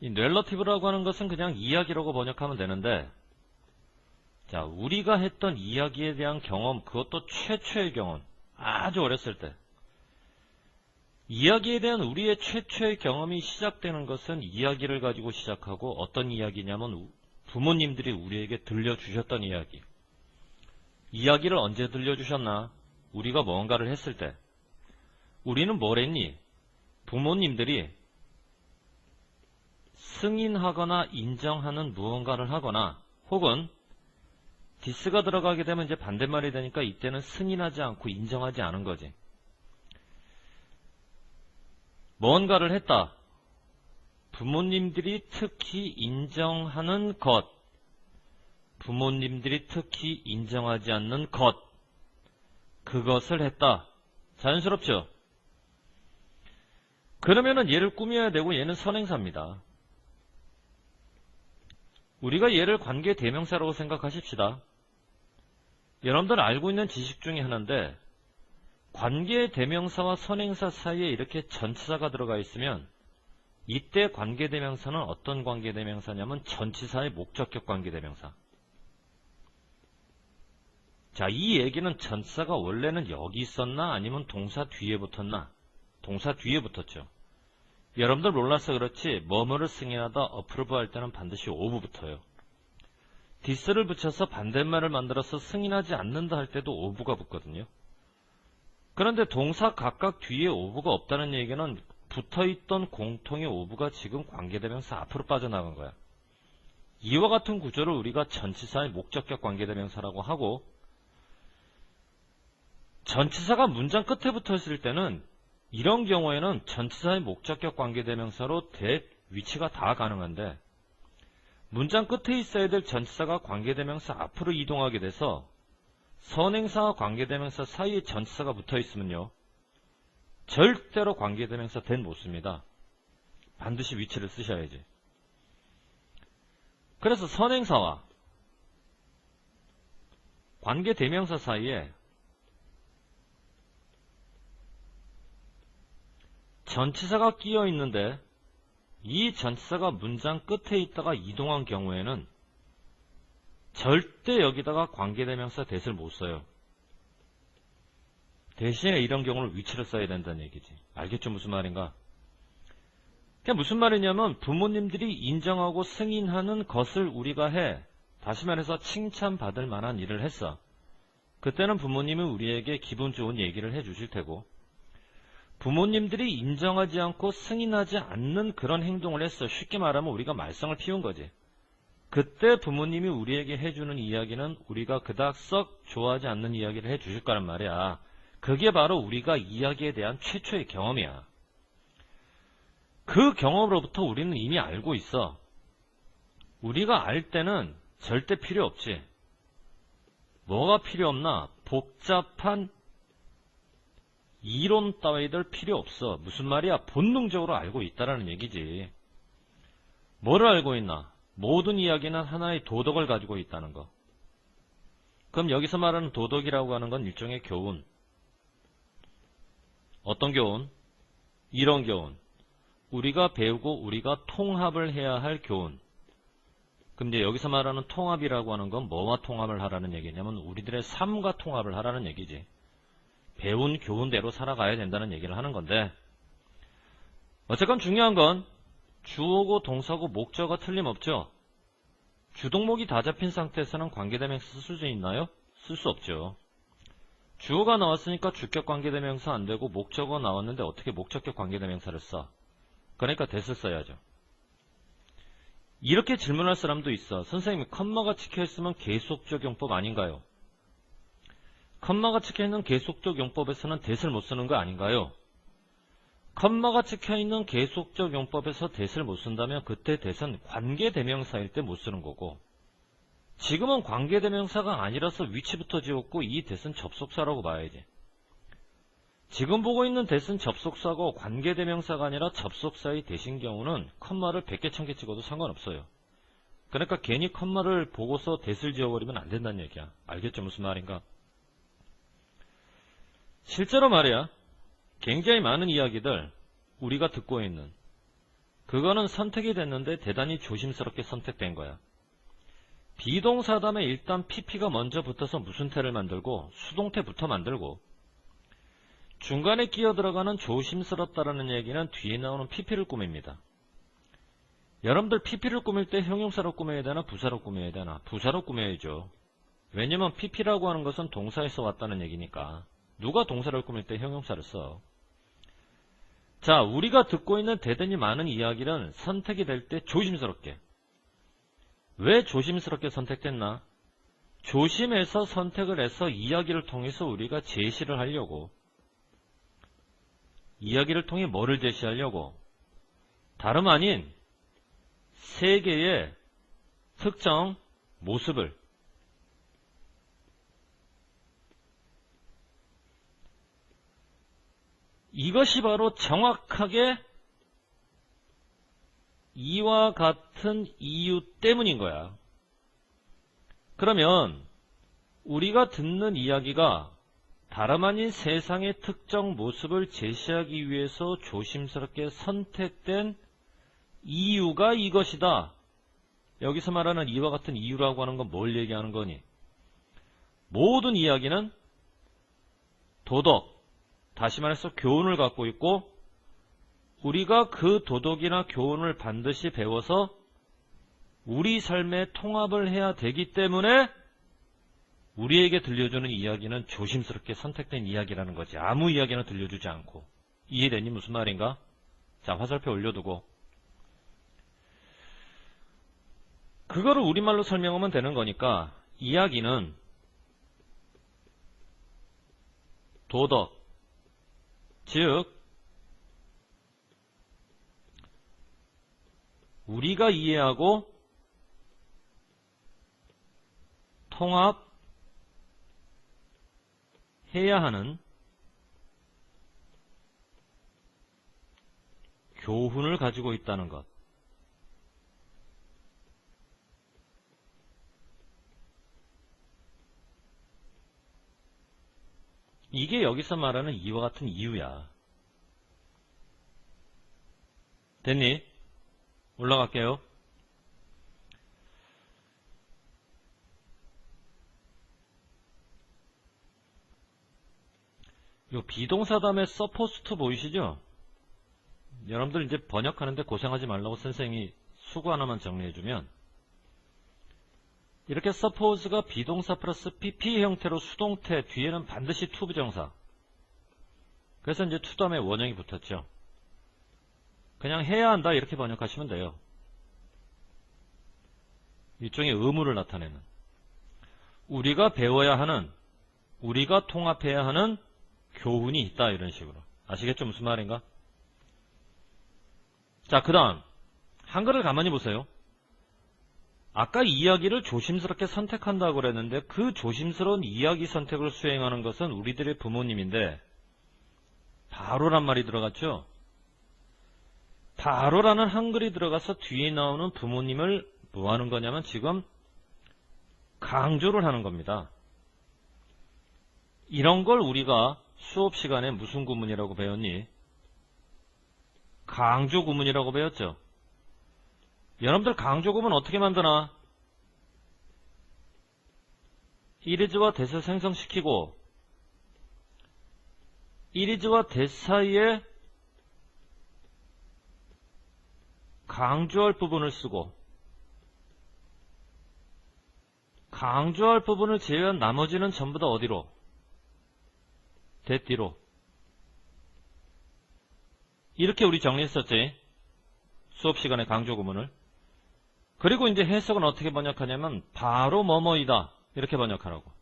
이 렐러티브라고 하는 것은 그냥 이야기라고 번역하면 되는데 자 우리가 했던 이야기에 대한 경험 그것도 최초의 경험 아주 어렸을 때. 이야기에 대한 우리의 최초의 경험이 시작되는 것은 이야기를 가지고 시작하고 어떤 이야기냐면 우- 부모님들이 우리에게 들려주셨던 이야기. 이야기를 언제 들려주셨나? 우리가 뭔가를 했을 때. 우리는 뭘 했니? 부모님들이 승인하거나 인정하는 무언가를 하거나 혹은 디스가 들어가게 되면 이제 반대말이 되니까 이때는 승인하지 않고 인정하지 않은 거지. 뭔가를 했다. 부모님들이 특히 인정하는 것, 부모님들이 특히 인정하지 않는 것, 그것을 했다. 자연스럽죠? 그러면은 얘를 꾸며야 되고 얘는 선행사입니다. 우리가 얘를 관계 대명사라고 생각하십시다. 여러분들 알고 있는 지식 중에 하나인데 관계 대명사와 선행사 사이에 이렇게 전치사가 들어가 있으면 이때 관계 대명사는 어떤 관계 대명사냐면 전치사의 목적격 관계 대명사. 자, 이 얘기는 전치사가 원래는 여기 있었나 아니면 동사 뒤에 붙었나? 동사 뒤에 붙었죠. 여러분들 몰라서 그렇지 뭐뭐를 승인하다 어프로브 할 때는 반드시 오브 붙어요. 디스를 붙여서 반대말을 만들어서 승인하지 않는다 할 때도 오브가 붙거든요. 그런데 동사 각각 뒤에 오브가 없다는 얘기는 붙어있던 공통의 오브가 지금 관계대명사 앞으로 빠져나간 거야. 이와 같은 구조를 우리가 전치사의 목적격 관계대명사라고 하고 전치사가 문장 끝에 붙어 있을 때는 이런 경우에는 전치사의 목적격 관계대명사로 대 위치가 다 가능한데 문장 끝에 있어야 될 전치사가 관계대명사 앞으로 이동하게 돼서 선행사와 관계대명사 사이에 전치사가 붙어 있으면요. 절대로 관계대명사 된 못 씁니다. 반드시 위치를 쓰셔야지. 그래서 선행사와 관계대명사 사이에 전치사가 끼어 있는데 이 전치사가 문장 끝에 있다가 이동한 경우에는 절대 여기다가 관계대명사 대를 못 써요. 대신에 이런 경우는 위치를 써야 된다는 얘기지. 알겠죠? 무슨 말인가? 그게 무슨 말이냐면 부모님들이 인정하고 승인하는 것을 우리가 해. 다시 말해서 칭찬받을 만한 일을 했어. 그때는 부모님은 우리에게 기분 좋은 얘기를 해주실 테고 부모님들이 인정하지 않고 승인하지 않는 그런 행동을 했어. 쉽게 말하면 우리가 말썽을 피운 거지. 그때 부모님이 우리에게 해주는 이야기는 우리가 그닥 썩 좋아하지 않는 이야기를 해주실 거란 말이야. 그게 바로 우리가 이야기에 대한 최초의 경험이야. 그 경험으로부터 우리는 이미 알고 있어. 우리가 알 때는 절대 필요 없지. 뭐가 필요 없나? 복잡한 이론 따위들 필요 없어. 무슨 말이야? 본능적으로 알고 있다라는 얘기지. 뭐를 알고 있나? 모든 이야기는 하나의 도덕을 가지고 있다는 거. 그럼 여기서 말하는 도덕이라고 하는 건 일종의 교훈. 어떤 교훈? 이런 교훈. 우리가 배우고 우리가 통합을 해야 할 교훈. 그럼 이제 여기서 말하는 통합이라고 하는 건 뭐와 통합을 하라는 얘기냐면 우리들의 삶과 통합을 하라는 얘기지. 배운 교훈대로 살아가야 된다는 얘기를 하는 건데 어쨌건 중요한 건 주어고 동사고 목적어 틀림없죠. 주동목이 다 잡힌 상태에서는 관계대명사 쓸 수 있나요? 쓸 수 없죠. 주어가 나왔으니까 주격 관계대명사 안 되고 목적어 나왔는데 어떻게 목적격 관계대명사를 써? 그러니까 대을 써야죠. 이렇게 질문할 사람도 있어. 선생님, 컴마가 찍혀있으면 계속 적 용법 아닌가요? 컴마가 찍혀있는 계속적 용법에서는 대을 못 쓰는 거 아닌가요? 컴마가 찍혀있는 계속적 용법에서 대을 못 쓴다면 그때 대은 관계대명사일 때 못 쓰는 거고 지금은 관계대명사가 아니라서 위치부터 지웠고 이 대은 접속사라고 봐야지. 지금 보고 있는 대은 접속사고 관계대명사가 아니라 접속사의 대신 경우는 컴마를 100개 1000개 찍어도 상관없어요. 그러니까 괜히 컴마를 보고서 대을 지워버리면 안 된다는 얘기야. 알겠죠? 무슨 말인가? 실제로 말이야. 굉장히 많은 이야기들 우리가 듣고 있는 그거는 선택이 됐는데 대단히 조심스럽게 선택된 거야. 비동사 다음에 일단 pp가 먼저 붙어서 무슨 태를 만들고 수동태부터 만들고 중간에 끼어 들어가는 조심스럽다라는 얘기는 뒤에 나오는 pp를 꾸밉니다. 여러분들 pp를 꾸밀 때 형용사로 꾸며야 되나 부사로 꾸며야 되나 부사로 꾸며야죠. 왜냐면 pp라고 하는 것은 동사에서 왔다는 얘기니까 누가 동사를 꾸밀 때 형용사를 써. 자, 우리가 듣고 있는 대단히 많은 이야기는 선택이 될 때 조심스럽게. 왜 조심스럽게 선택됐나? 조심해서 선택을 해서 이야기를 통해서 우리가 제시를 하려고. 이야기를 통해 뭐를 제시하려고? 다름 아닌 세계의 특정 모습을 이것이 바로 정확하게 이와 같은 이유 때문인 거야. 그러면 우리가 듣는 이야기가 다름 아닌 세상의 특정 모습을 제시하기 위해서 조심스럽게 선택된 이유가 이것이다. 여기서 말하는 이와 같은 이유라고 하는 건 뭘 얘기하는 거니? 모든 이야기는 도덕, 다시 말해서 교훈을 갖고 있고 우리가 그 도덕이나 교훈을 반드시 배워서 우리 삶에 통합을 해야 되기 때문에 우리에게 들려주는 이야기는 조심스럽게 선택된 이야기라는 거지. 아무 이야기나 들려주지 않고. 이해되니 무슨 말인가? 자, 화살표 올려두고. 그거를 우리말로 설명하면 되는 거니까 이야기는 도덕, 즉 우리가 이해하고 통합해야 하는 교훈을 가지고 있다는 것. 이게 여기서 말하는 이와 같은 이유야. 됐니? 올라갈게요. 요 비동사 다음에 서포스트 보이시죠? 여러분들 이제 번역하는데 고생하지 말라고 선생님이 수고 하나만 정리해주면 이렇게 suppose가 비동사 플러스 pp 형태로 수동태 뒤에는 반드시 to 부정사 그래서 이제 to 다음에 원형이 붙었죠. 그냥 해야 한다 이렇게 번역하시면 돼요. 일종의 의무를 나타내는 우리가 배워야 하는 우리가 통합해야 하는 교훈이 있다 이런 식으로 아시겠죠 무슨 말인가? 자 그 다음 한글을 가만히 보세요. 아까 이야기를 조심스럽게 선택한다고 그랬는데 그 조심스러운 이야기 선택을 수행하는 것은 우리들의 부모님인데 바로란 말이 들어갔죠? 바로라는 한글이 들어가서 뒤에 나오는 부모님을 뭐 하는 거냐면 지금 강조를 하는 겁니다. 이런 걸 우리가 수업 시간에 무슨 구문이라고 배웠니? 강조 구문이라고 배웠죠? 여러분들 강조구문 어떻게 만드나? 이리즈와 대사 생성시키고 이리즈와 대 사이에 강조할 부분을 쓰고 강조할 부분을 제외한 나머지는 전부 다 어디로? 대뒤로 이렇게 우리 정리했었지 수업 시간에 강조 구문을 그리고 이제 해석은 어떻게 번역하냐면 바로 뭐뭐이다 이렇게 번역하라고.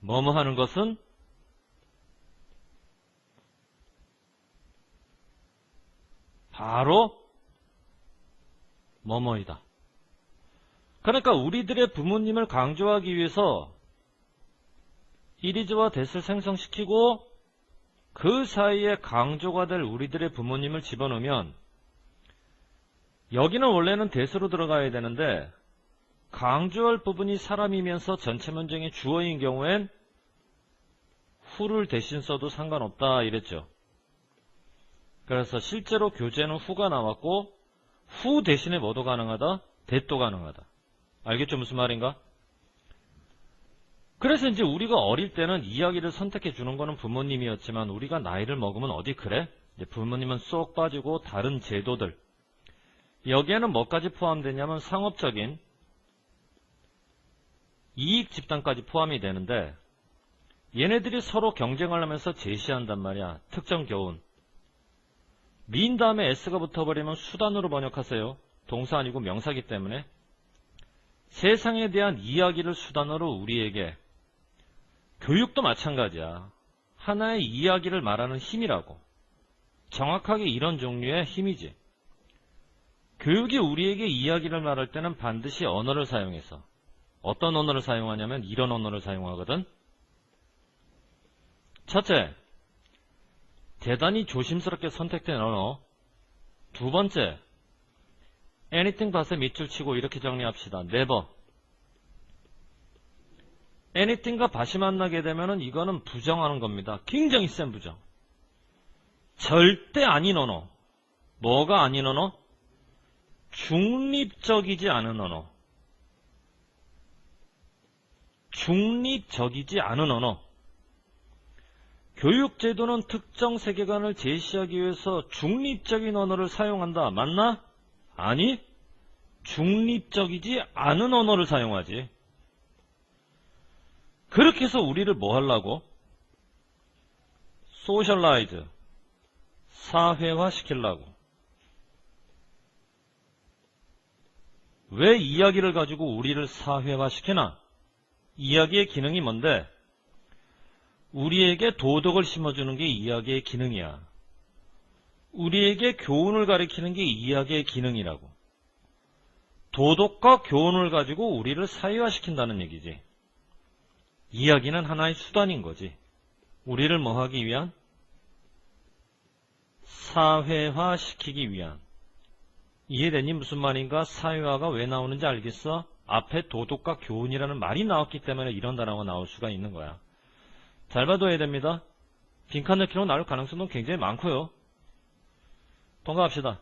뭐뭐 하는 것은 바로 뭐뭐이다. 그러니까 우리들의 부모님을 강조하기 위해서 이리즈와 대을 생성시키고 그 사이에 강조가 될 우리들의 부모님을 집어넣으면 여기는 원래는 대수로 들어가야 되는데 강조할 부분이 사람이면서 전체 문장의 주어인 경우엔 후를 대신 써도 상관없다 이랬죠. 그래서 실제로 교재는 후가 나왔고 후 대신에 뭐도 가능하다? 대도 가능하다. 알겠죠? 무슨 말인가? 그래서 이제 우리가 어릴 때는 이야기를 선택해 주는 거는 부모님이었지만 우리가 나이를 먹으면 어디 그래? 부모님은 쏙 빠지고 다른 제도들 여기에는 뭐까지 포함되냐면 상업적인 이익 집단까지 포함이 되는데 얘네들이 서로 경쟁을 하면서 제시한단 말이야. 특정 교훈. 미인 다음에 S가 붙어버리면 수단으로 번역하세요. 동사 아니고 명사기 때문에. 세상에 대한 이야기를 수단으로 우리에게. 교육도 마찬가지야. 하나의 이야기를 말하는 힘이라고. 정확하게 이런 종류의 힘이지. 교육이 우리에게 이야기를 말할 때는 반드시 언어를 사용해서 어떤 언어를 사용하냐면 이런 언어를 사용하거든. 첫째, 대단히 조심스럽게 선택된 언어. 두 번째, anything 밭에 밑줄 치고 이렇게 정리합시다. never. anything과 밭이 만나게 되면은 이거는 부정하는 겁니다. 굉장히 센 부정. 절대 아닌 언어. 뭐가 아닌 언어? 중립적이지 않은 언어. 중립적이지 않은 언어. 교육제도는 특정 세계관을 제시하기 위해서 중립적인 언어를 사용한다. 맞나? 아니, 중립적이지 않은 언어를 사용하지. 그렇게 해서 우리를 뭐 하려고? 소셜라이즈, 사회화 시키려고. 왜 이야기를 가지고 우리를 사회화 시키나? 이야기의 기능이 뭔데? 우리에게 도덕을 심어주는 게 이야기의 기능이야. 우리에게 교훈을 가리키는 게 이야기의 기능이라고. 도덕과 교훈을 가지고 우리를 사회화시킨다는 얘기지. 이야기는 하나의 수단인 거지. 우리를 뭐 하기 위한? 사회화시키기 위한. 이해되니 무슨 말인가? 사회화가 왜 나오는지 알겠어? 앞에 도덕과 교훈이라는 말이 나왔기 때문에 이런 단어가 나올 수가 있는 거야. 잘 봐둬야 됩니다. 빈칸 넣기로 나올 가능성도 굉장히 많고요. 통과합시다.